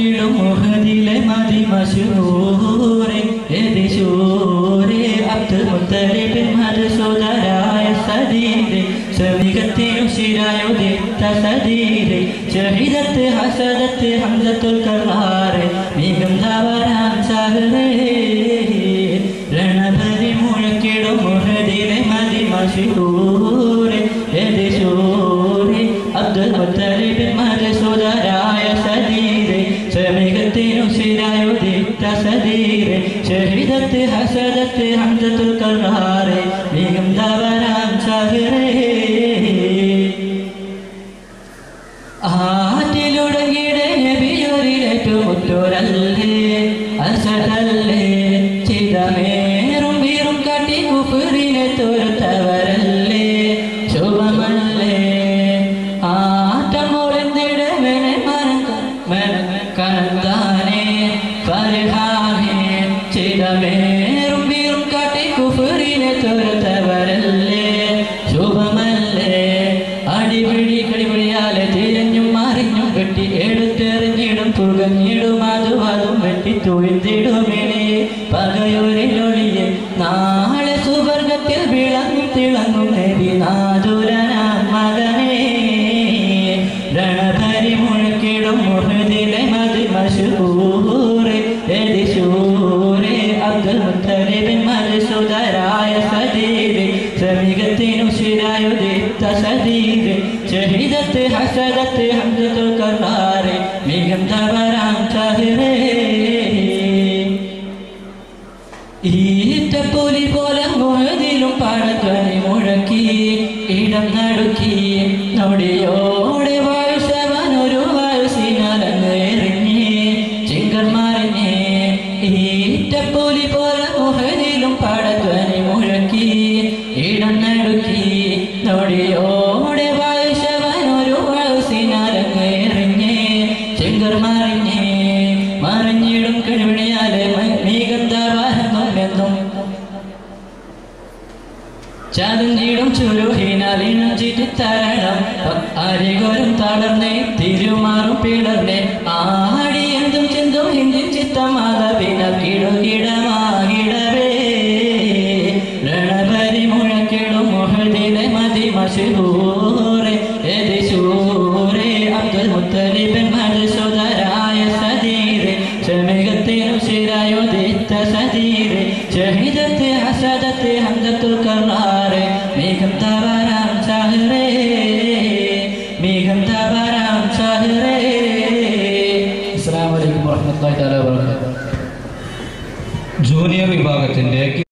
മുഴക്കിടും മുഹദിലെ മതി മശൂരെ എതിശൂരെ അബ്ദുൽ മുത്തലിബിൻ മധുസൂദരായ സദീരെ ശമികത്തിനും ശിരായുദിത്ത സദീരെ ഷഹിദത്ത് ഹസദത്ത് ഹംസത്തുൽ കറാറെ മികന്തവരാൻ സാഗരേ രണഭരി മുഴക്കിടും മുഹദിലെ മതി മശൂരെ എതിശൂരെ അബ്ദുൽ മുത്തലിബിൻ ഷഹിദത്ത് ഹസദത്ത് ഹംസത്തുൽ കറാറെ മികന്തവരാൻ സാഗരേ ആറ്റിലുടങ്ങിടെ നബിയൊരിലേറ്റുമുറ്റോരല്ലേ അസതല്ലേ ചിതമേറും വീറും കാട്ടി കുഫുറിനെ തോരുത്തവരല്ലേ ചിതമേറും വീറും കാട്ടി കുഫുറിനെ തോരുത്തവരല്ലേ ശുഭമല്ലേ? അടിപിടി കടിപിടിയാലെ തിരഞ്ഞും മറിഞ്ഞും വെട്ടി എടുത്തെറിഞ്ഞിടും പുകഞ്ഞിടും അതും അതും വെട്ടി തൊഴുതിടുമിനെ പകയൊരിലൊളിയെ നാളെ സുവർഗത്തിൽ വിളങ്ങും തിളങ്ങും നബി നാദുരനാം ശ്രമികത്തിനു ശിരായുദിത്ത സദീരെ ഷഹിദത്ത് ഹസദത്ത് ഹംസത്തുൽ കറാറെ മികന്തവരാം ചാഹിറേ ഈറ്റപ്പൊലി പോലെ മുഴതിലും പാടത്വനി മുഴക്കി ഇടം നടുക്കി നൊടിയോടെ വായുശവനൊരു വായുസിനലങ്ങ് എറിഞ്ഞ് ചിങ്കർ മറിഞ്ഞ് എറിഞ്ഞ് ചിങ്കർ മറിഞ്ഞ്. മറിഞ്ഞിടും കഴിവിണിയാലെ മീകന്തവാഹെന്നും ചതഞ്ഞിടും ചുരുഹിനാലിനും ചിറ്റിത്തരണം അരികൊരും തളർന്നേ തിരുമാറും പിളർന്നേ. ആടി എന്തും ചിന്തും ഹിന്ദി ചിത്തമാതപിന കിടുകിടമാകിടവേ രണഭരി മുഴക്കിടും മുഹദിലെ മതി മഷൂറെ ശിരായുദിത്ത സദീരെ ഷഹിദത്ത് ഹസദത്ത് ഹംദത്തുൽ കറാറെ മികം തവരാം ചാഹറേ മികം തവരാം ചാഹറേ അസ്സലാമു അലൈക്കും വറഹ്മത്തുള്ളാഹി തആല വബറകാതുഹു ജൂനിയർ വിഭാഗത്തിന്റെ